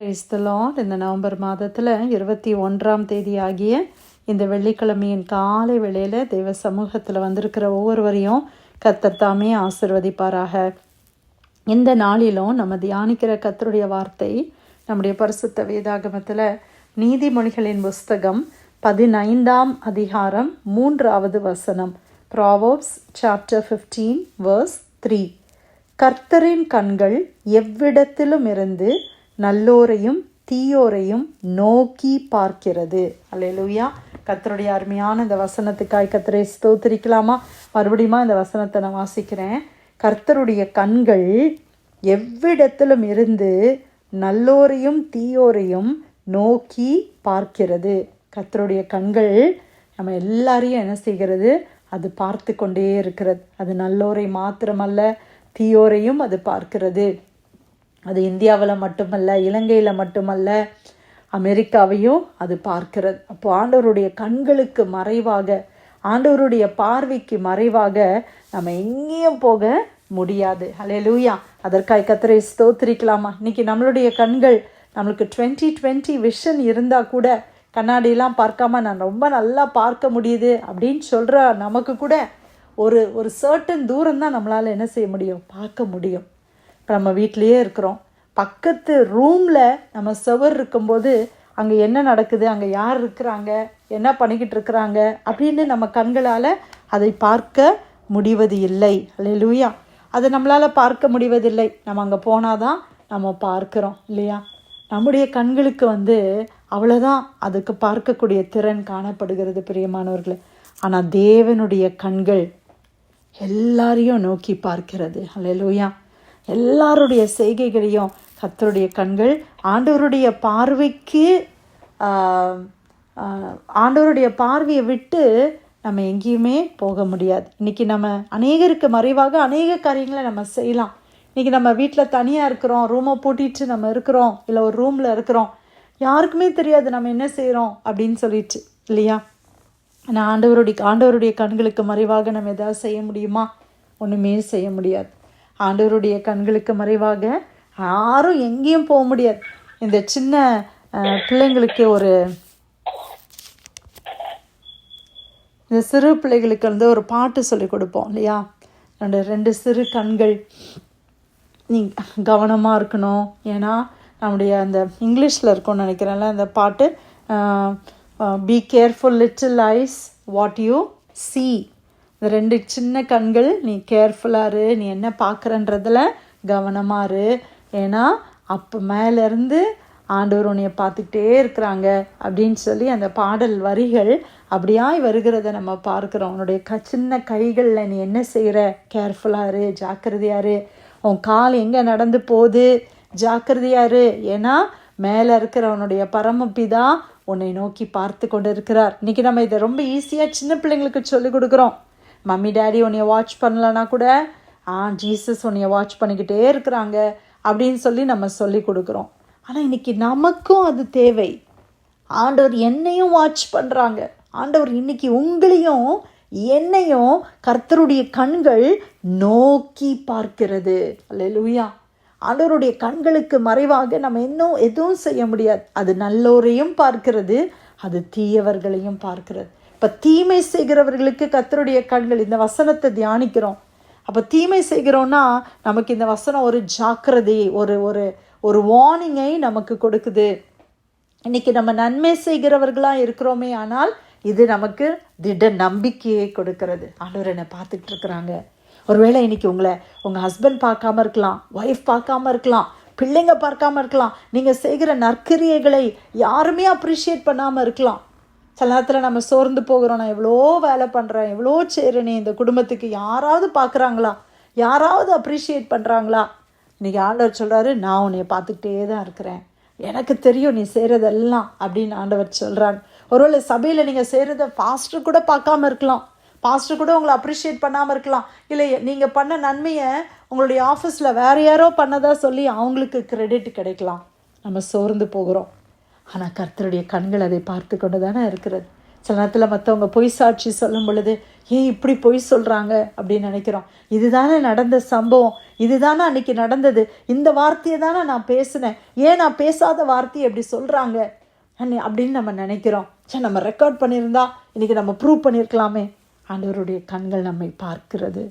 கிறிஸ்தலான் இந்த நவம்பர் மாதத்தில் இருபத்தி ஒன்றாம் தேதி ஆகிய இந்த வெள்ளிக்கிழமையின் காலை வேளையில் தெய்வ சமூகத்தில் வந்திருக்கிற ஒவ்வொருவரையும் கர்த்தர் தாமே ஆசிர்வதிப்பாராக. இந்த நாளிலும் நம்ம தியானிக்கிற கர்த்தருடைய வார்த்தை நம்முடைய பரிசுத்த வேதாகமத்தில் நீதிமொழிகளின் புஸ்தகம் பதினைந்தாம் அதிகாரம் மூன்றாவது வசனம். Proverbs chapter fifteen verse three கர்த்தரின் கண்கள் எவ்விடத்திலும் இருந்து நல்லோரையும் தீயோரையும் நோக்கி பார்க்கிறது. அல்லையா கர்த்தருடைய அருமையான இந்த வசனத்துக்காய் கத்தரை ஸ்தோத்திரிக்கலாமா? மறுபடியுமா இந்த வசனத்தை நான் வாசிக்கிறேன். கர்த்தருடைய கண்கள் எவ்விடத்திலும் இருந்து நல்லோரையும் தீயோரையும் நோக்கி பார்க்கிறது. கர்த்தருடைய கண்கள் நம்ம எல்லாரையும் என்ன செய்கிறது? அது பார்த்து கொண்டே இருக்கிறது. அது நல்லோரை மாத்திரமல்ல தீயோரையும் அது பார்க்கிறது. அது இந்தியாவில் மட்டுமல்ல இலங்கையில் மட்டுமல்ல அமெரிக்காவையும் அது பார்க்கிறது. அப்போ ஆண்டவருடைய கண்களுக்கு மறைவாக ஆண்டவருடைய பார்வைக்கு மறைவாக நம்ம எங்கேயும் போக முடியாது. ஹலே லூயா அதற்காக கத்திரை ஸ்தோத்திரிக்கலாமா? இன்றைக்கி நம்மளுடைய கண்கள் நம்மளுக்கு டுவெண்ட்டி டுவெண்ட்டி விஷன் இருந்தால் கூட கண்ணாடியெல்லாம் பார்க்காம நான் ரொம்ப நல்லா பார்க்க முடியுது அப்படின்னு சொல்கிற நமக்கு கூட ஒரு ஒரு சர்டன் தூரம் தான் நம்மளால் என்ன செய்ய முடியும்? பார்க்க முடியும். இப்போ நம்ம வீட்டிலையே இருக்கிறோம். பக்கத்து ரூமில் நம்ம செவர் இருக்கும்போது அங்கே என்ன நடக்குது? அங்கே யார் இருக்கிறாங்க? என்ன பண்ணிக்கிட்டு இருக்கிறாங்க? அப்படின்னு நம்ம கண்களால் அதை பார்க்க முடிவது இல்லை. அல்லேலூயா. அதை நம்மளால் பார்க்க முடிவதில்லை. நம்ம அங்கே போனால் தான் நம்ம பார்க்குறோம் இல்லையா? நம்முடைய கண்களுக்கு வந்து அவ்வளோதான் அதுக்கு பார்க்கக்கூடிய திறன் காணப்படுகிறது பிரியமானவர்களே. ஆனால் தேவனுடைய கண்கள் எல்லாரையும் நோக்கி பார்க்கிறது. அல்லேலூயா. எல்லாருடைய செய்கைகளையும் கத்தருடைய கண்கள் ஆண்டவருடைய பார்வைக்கு ஆண்டவருடைய பார்வையை விட்டு நம்ம எங்கேயுமே போக முடியாது. இன்னைக்கு நம்ம அநேகருக்கு மறைவாக அநேக காரியங்களை நம்ம செய்யலாம். இன்றைக்கி நம்ம வீட்டில் தனியாக இருக்கிறோம் ரூமை பூட்டிட்டு நம்ம இருக்கிறோம் இல்லை ஒரு ரூமில் இருக்கிறோம். யாருக்குமே தெரியாது நம்ம என்ன செய்கிறோம் அப்படின்னு சொல்லிட்டு இல்லையா? ஆனால் ஆண்டவருடைய ஆண்டவருடைய கண்களுக்கு மறைவாக நம்ம எதாவது செய்ய முடியுமா? ஒன்றுமே செய்ய முடியாது. ஆண்டவருடைய கண்களுக்கு மறைவாக யாரும் எங்கேயும் போக முடியாது. இந்த சின்ன பிள்ளைங்களுக்கு ஒரு இந்த சிறு பிள்ளைகளுக்கு வந்து ஒரு பாட்டு சொல்லி கொடுப்போம் இல்லையா? ரெண்டு ரெண்டு சிறு கண்கள். நீ கவனமாக இருக்கணும். ஏன்னா நம்முடைய அந்த இங்கிலீஷில் இருக்கும்னு நினைக்கிறேன்ல அந்த பாட்டு be careful little eyes what you see இந்த ரெண்டு சின்ன கண்கள் நீ கேர்ஃபுல்லாக இரு நீ என்ன பார்க்குறன்றதில் கவனமாக இரு. ஏன்னா அப்போ மேலேருந்து ஆண்டவர் உன்னைய பார்த்துக்கிட்டே இருக்கிறாங்க அப்படின்னு சொல்லி அந்த பாடல் வரிகள் அப்படியாய் வருகிறத நம்ம பார்க்குறோம். உன்னுடைய க சின்ன கைகளில் நீ என்ன செய்கிற கேர்ஃபுல்லாக இரு ஜாக்கிரதையாக இரு. உன் கால் எங்கே நடந்து போகுது? ஜாக்கிரதையாக இரு. ஏன்னா மேலே இருக்கிறவனுடைய பரமபிதா உன்னை நோக்கி பார்த்து கொண்டு இருக்கிறார் இன்றைக்கி நம்ம இதை ரொம்ப ஈஸியாக சின்ன பிள்ளைங்களுக்கு சொல்லிக் கொடுக்குறோம். மம்மி டேடி உன்னைய வாட்ச் பண்ணலன்னா கூட ஆ ஜீசஸ் உன்னைய வாட்ச் பண்ணிக்கிட்டே இருக்கிறாங்க அப்படின்னு சொல்லி நம்ம சொல்லி கொடுக்குறோம். ஆனால் இன்றைக்கி நமக்கும் அது தேவை. ஆண்டவர் என்னையும் வாட்ச் பண்ணுறாங்க ஆண்டவர் இன்னைக்கு உங்களையும் என்னையும் கர்த்தருடைய கண்கள் நோக்கி பார்க்கிறது. அல்லேலூயா ஆண்டவருடைய கண்களுக்கு மறைவாக நம்ம இன்னும் எதுவும் செய்ய முடியாது. அது நல்லோரையும் பார்க்கிறது அது தீயவர்களையும் பார்க்கிறது. இப்போ தீமை செய்கிறவர்களுக்கு கத்தருடைய கண்கள் இந்த வசனத்தை தியானிக்கிறோம். அப்போ தீமை செய்கிறோன்னா நமக்கு இந்த வசனம் ஒரு ஜாக்கிரதை ஒரு ஒரு ஒரு வார்னிங்கை நமக்கு கொடுக்குது. இன்றைக்கி நம்ம நன்மை செய்கிறவர்களாக இருக்கிறோமே ஆனால் இது நமக்கு திட நம்பிக்கையை கொடுக்கறது. ஆண்டவர் என்னை பார்த்துட்டு இருக்கிறாங்க. ஒருவேளை இன்னைக்கு உங்களை உங்கள் ஹஸ்பண்ட் பார்க்காம இருக்கலாம் ஒய்ஃப் பார்க்காம இருக்கலாம் பிள்ளைங்க பார்க்காம இருக்கலாம் நீங்கள் செய்கிற நற்கிரியைகளை யாருமே அப்ரிஷியேட் பண்ணாமல் இருக்கலாம். சில நேரத்தில் நம்ம சோர்ந்து போகிறோம். நான் எவ்வளோ வேலை பண்ணுறேன் எவ்வளோ செய்கிறேனே இந்த குடும்பத்துக்கு யாராவது பார்க்குறாங்களா யாராவது அப்ரிஷியேட் பண்ணுறாங்களா இன்றைக்கி ஆண்டவர் சொல்கிறாரு நான் உன்னையை பார்த்துக்கிட்டே தான் இருக்கிறேன். எனக்கு தெரியும் நீ செய்கிறதெல்லாம் அப்படின்னு ஆண்டவர் சொல்கிறாங்க ஒருவேளை சபையில் நீங்கள் செய்கிறத ஃபாஸ்ட்டு கூட பார்க்காம இருக்கலாம். பாஸ்டர் கூட உங்களை அப்ரிஷியேட் பண்ணாமல் இருக்கலாம். இல்லை நீங்கள் பண்ண நன்மையை உங்களுடைய ஆஃபீஸில் வேறு யாரோ பண்ணதாக சொல்லி அவங்களுக்கு கிரெடிட் கிடைக்கலாம். நம்ம சோர்ந்து போகிறோம். ஆனால் கர்த்தருடைய கண்கள் அதை பார்த்து கொண்டு தானே இருக்கிறது. சில நேரத்தில் மற்றவங்க பொய் சாட்சி சொல்லும் பொழுது ஏன் இப்படி பொய் சொல்கிறாங்க அப்படின்னு நினைக்கிறோம். இதுதானே நடந்த சம்பவம். இதுதானே அன்னைக்கு நடந்தது. இந்த வார்த்தையை தானே நான் பேசினேன். ஏன் நான் பேசாத வார்த்தையை அப்படி சொல்கிறாங்க அப்படின்னு நம்ம நினைக்கிறோம். சே நம்ம ரெக்கார்ட் பண்ணியிருந்தா இன்றைக்கி நம்ம ப்ரூவ் பண்ணியிருக்கலாமே. ஆண்டவருடைய கண்கள் நம்மை பார்க்கிறது.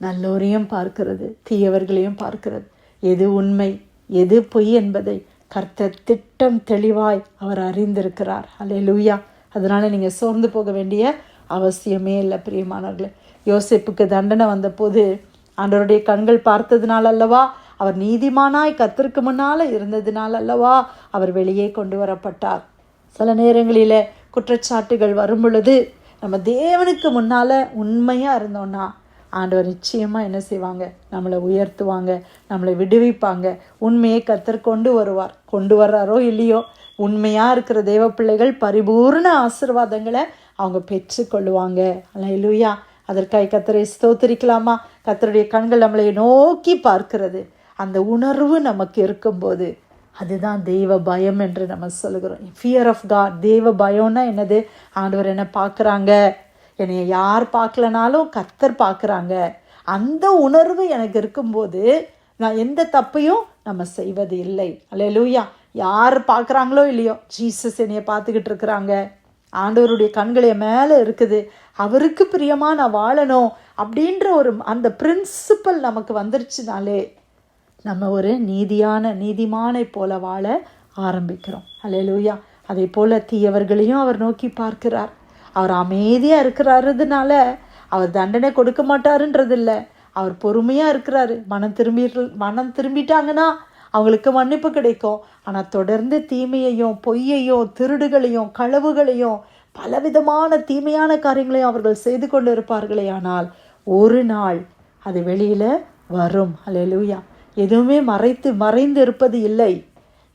நல்லோரையும் பார்க்கிறது. தீயவர்களையும் பார்க்கிறது. எது உண்மை? எது பொய் என்பதை கர்த்தர் திட்டம் தெளிவாய் அவர் அறிந்திருக்கிறார். அல்லேலூயா அதனால் நீங்கள் சோர்ந்து போக வேண்டிய அவசியமே இல்லை பிரியமானவர்களே. யோசிப்புக்கு தண்டனை வந்தபோது ஆண்டவருடைய கண்கள் பார்த்ததுனால அல்லவா அவர் நீதிமானாய் கத்திற்கு முன்னால் இருந்ததினால் அல்லவா அவர் வெளியே கொண்டு வரப்பட்டார். சில நேரங்களில் குற்றச்சாட்டுகள் வரும் பொழுது நம்ம தேவனுக்கு முன்னால் உண்மையாக இருந்தோன்னா ஆண்டவர் நிச்சயமாக என்ன செய்வாங்க? நம்மளை உயர்த்துவாங்க நம்மளை விடுவிப்பாங்க. உண்மையை கத்தர் கொண்டு வருவார். கொண்டு வர்றாரோ இல்லையோ? உண்மையாக இருக்கிற தெய்வ பிள்ளைகள் பரிபூர்ண ஆசீர்வாதங்களை அவங்க பெற்றுக்கொள்ளுவாங்க. இல்லையா அதற்காக கத்தரை ஸ்தோத்திரிக்கலாமா? கத்தருடைய கண்கள் நம்மளை நோக்கி பார்க்கிறது. அந்த உணர்வு நமக்கு இருக்கும்போது அதுதான் தெய்வ பயம் என்று நம்ம சொல்லுகிறோம். ஃபியர் ஆஃப் காட் தெய்வ பயம்னா என்னது? ஆண்டவர் என்ன பார்க்குறாங்க? என்னை யார் பார்க்கலனாலும் கத்தர் பார்க்குறாங்க. அந்த உணர்வு எனக்கு இருக்கும்போது நான் எந்த தப்பையும் நம்ம செய்வது இல்லை. அல்லேலூயா யார் பார்க்குறாங்களோ இல்லையோ ஜீசஸ் என்னையை பார்த்துக்கிட்டு இருக்கிறாங்க. ஆண்டவருடைய கண்கள் என் மேலே இருக்குது. அவருக்கு பிரியமாக நான் வாழணும் அப்படின்ற ஒரு அந்த பிரின்சிபல் நமக்கு வந்துருச்சுனாலே நம்ம ஒரு நீதியான நீதிமானை போல வாழ ஆரம்பிக்கிறோம். அல்லேலூயா அதே போல் தீயவர்களையும் அவர் நோக்கி பார்க்கிறார். அவர் அமைதியாக இருக்கிறாருதுனால அவர் தண்டனை கொடுக்க மாட்டாருன்றது இல்லை அவர் பொறுமையாக இருக்கிறாரு. மனம் திரும்பி மனம் திரும்பிட்டாங்கன்னா அவங்களுக்கு மன்னிப்பு கிடைக்கும். ஆனால் தொடர்ந்து தீமையையும் பொய்யையும் திருடுகளையும் களவுகளையும் பலவிதமான தீமையான காரியங்களையும் அவர்கள் செய்து கொண்டு இருப்பார்களே ஆனால் ஒரு நாள் அது வெளியில் வரும். அலையலூயா எதுவுமே மறைத்து மறைந்து இருப்பது இல்லை.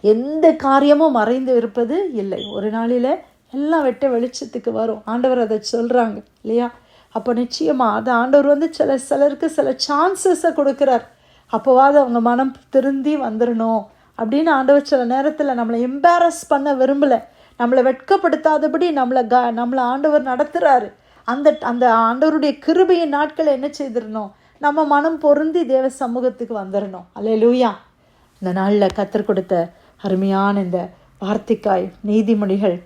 எந்த காரியமும் மறைந்து இருப்பது இல்லை. ஒரு நாளில் எல்லாம் வெட்ட வெளிச்சத்துக்கு வரும். ஆண்டவர் அதை சொல்கிறாங்க இல்லையா? அப்போ நிச்சயமாக அது ஆண்டவர் வந்து சில சிலருக்கு சில சான்சஸை கொடுக்குறார். அப்போவாது அவங்க மனம் திருந்தி வந்துடணும் அப்படின்னு ஆண்டவர் சில நேரத்தில் நம்மளை எம்பாரஸ் பண்ண விரும்பலை. நம்மளை வெட்கப்படுத்தாதபடி நம்மளை க நம்மளை ஆண்டவர் நடத்துகிறாரு அந்த அந்த ஆண்டவருடைய கிருபையின் நாட்களை என்ன செய்திடணும்? நம்ம மனம் பொருந்தி தேவ சமூகத்துக்கு வந்துடணும் அல்ல லூயா இந்த நாளில் கத்தர் கொடுத்த அருமையான இந்த வார்த்தைக்காய் நீதிமொழிகள்.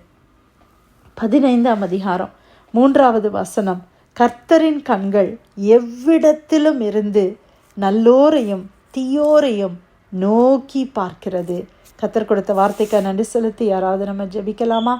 பதினைந்தாம் அதிகாரம் மூன்றாவது வசனம். கர்த்தரின் கண்கள் எவ்விடத்திலும் இருந்து நல்லோரையும் தீயோரையும் நோக்கி பார்க்கிறது. கத்தர் கொடுத்த வார்த்தைக்கு நன்றி செலுத்தி யாராவது நம்ம ஜெபிக்கலாமா?